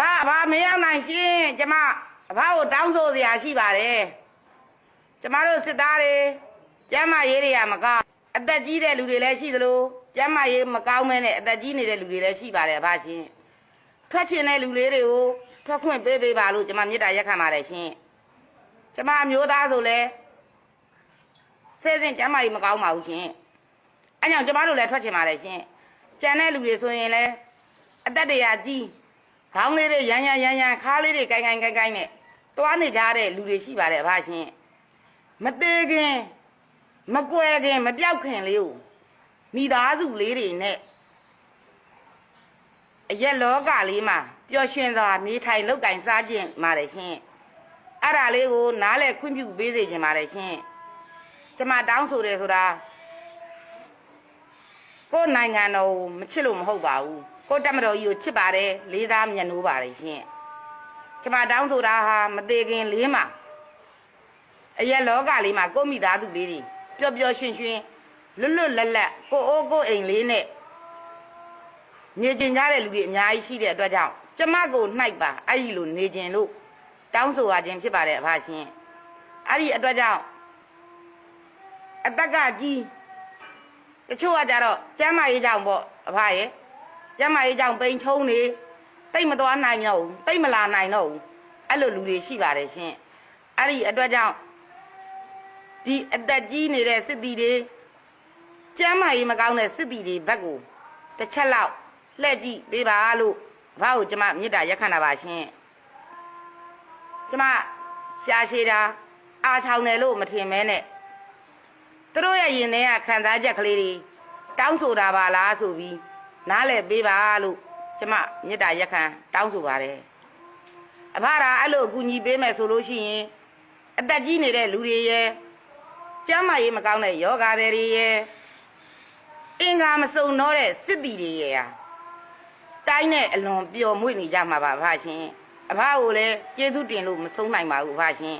ဘာဘာမရောက်နိုင်ရှင်ကျမအဘကိုတောင်းဆိုစရာရှိပါတယ်ကျမတို့စစ်သားတွေကျမ်းမာရေးတွေကမကောင်းအသက်ကြီးတဲ့လူတွေလည်းရှိသလိုကျမ်းမာရေးမကောင်းမဲနဲ့အသက်ကြီးနေတဲ့လူတွေလည်းရှိပါတယ်အဘရှင်ထွက်ချင်တဲ့လူလေးတွေကိုထွက်ခွင့်ပေးပေးပါလို့ကျမမေတ္တာရက်ခံပါတယ်ရှင်ကျမအမျိုးသားဆိုလဲဆဲစဉ်ကျမ်းမာရေးမကောင်းပါဘူးရှင်အဲကြောင့်ကျမတို့လည်းထွက်ချင်ပါတယ်ရှင်ကျန်တဲ့လူတွေဆိုရင်လည်းအသက်တရာကြီး ခေါင်းလေးတွေရမ်းရမ်းရမ်းရမ်းခါးလေးတွေကိုင်ကိုင်ကိုင်ကိုင်နဲ့တွားနေကြတဲ့လူတွေရှိပါတယ်အဖရှင်မသေးခင်မကွယ်ခင်မပြောက်ခင်လေးကိုမိသားစုလေးတွေနဲ့အရက်လောကလေးမှာပျော်ရွှင်စွာနေထိုင်လောက်ကင်စားခြင်းပါတယ်ရှင်အဲ့ဒါလေးကိုနားလဲခွင့်ပြုပေးစေခြင်းပါတယ်ရှင်ကျမတောင်းဆိုတယ်ဆိုတာ ကိုယ်နိုင်ငံတော်ကိုမချစ်လို့မဟုတ်ပါဘူးကိုယ်တက်မတော်ကြီးကိုချစ်ပါတယ်လေးစားမြတ်နိုးပါတယ်ရှင်ကျမတောင်းဆိုတာဟာမသေးခင်လေးမှာအရက်လောကလေးမှာကိုယ့်မိသားစုလေးတွေပျော်ပျော်ရွှင်ရွှင်လွတ်လွတ်လပ်လပ်ကိုအိုးကိုအိမ်လေးနဲ့နေကျင်ကြတဲ့လူတွေအများကြီးရှိတဲ့အတွက်ကြောင့်ကျမကိုနှိုက်ပါအဲ့ဒီလိုနေကျင်လို့တောင်းဆိုရခြင်းဖြစ်ပါတယ်အဖရှင်အဲ့ဒီအတွက်ကြောင့်အတက်ကကြီး တချို့ကကြတော့ကျမ်းမာရေးကြောင့်ပေါ့အဖရဲ့ကျမ်းမာရေးကြောင့်ပိန်ချုံနေတိတ်မသွားနိုင်တော့ဘူးတိတ်မလာနိုင်တော့ဘူးအဲ့လိုလူတွေရှိပါတယ်ရှင်အဲ့ဒီအတွက်ကြောင့်ဒီအသက်ကြီးနေတဲ့စစ်တီတွေကျမ်းမာရေးမကောင်းတဲ့စစ်တီတွေဘက်ကိုတစ်ချက်လောက်လှည့်ကြည့်ပေးပါလို့ဘာကိုကျမမေတ္တာရက်ခံတာပါရှင်ကျမရှာရှည်တာအားထောင်တယ်လို့မထင်မဲနဲ့ သူတို့ရဲ့ရင်ထဲကခံစားချက်ကလေးတွေတောင်းဆိုတာပါလားဆိုပြီးနားလည်ပေးပါလို့ကျမမေတ္တာရက်ခံတောင်းဆိုပါတယ်အဖရာအဲ့လိုအကူညီပေးမယ်ဆိုလို့ရှိရင်အသက်ကြီးနေတဲ့လူတွေရဲ့ကျမ်းမာရေးမကောင်းတဲ့ယောဂါတွေရဲ့အင်္ဂါမစုံတော့တဲ့စစ်တီတွေရဲ့ဟာတိုင်းနဲ့အလွန်ပျော်မွေ့နေကြမှာပါဖရှင်အဖကိုလည်းကျေးဇူးတင်လို့မဆုံးနိုင်ပါဘူးဖရှင်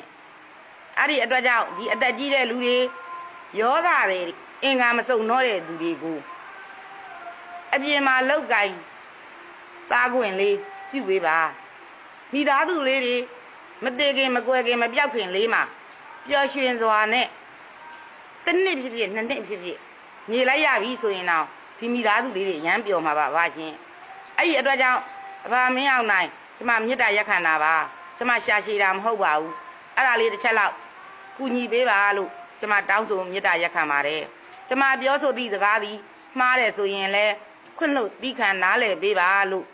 အဲ့ဒီအတွက်ကြောင့်ဒီအသက်ကြီးတဲ့လူတွေ ယောဂါတွေအင်္ဂါမစုံတော့တဲ့လူတွေကိုအပြင်မှာလောက်ကင်စားခွင့်လေးပြုပေးပါမိသားစုလေးတွေမတည်ခင်မကွယ်ခင်မပြောက်ခင်လေးမှာပျော်ရွှင်စွာနဲ့တစ်နှစ်ဖြစ်ဖြစ်နှစ်နှစ်ဖြစ်ဖြစ်ညီလိုက်ရပြီဆိုရင်တော့ဒီမိသားစုလေးတွေရမ်းပျော်မှာပါပါရှင်အဲ့ဒီအတွက်ကြောင့်အဖမင်းအောင်နိုင်ကျမမေတ္တာရက်ခံတာပါကျမရှာရှည်တာမဟုတ်ပါဘူးအဲ့ဒါလေးတစ်ချက်လောက်ကူညီပေးပါလို့ ကျမတောင်းဆိုမေတ္တာရက်ခံပါတယ်ကျမပြောဆိုသည့်စကားသည်မှားတယ်ဆိုရင်လည်းခွင့်လို့တီးခံနားလည်ပေးပါလို့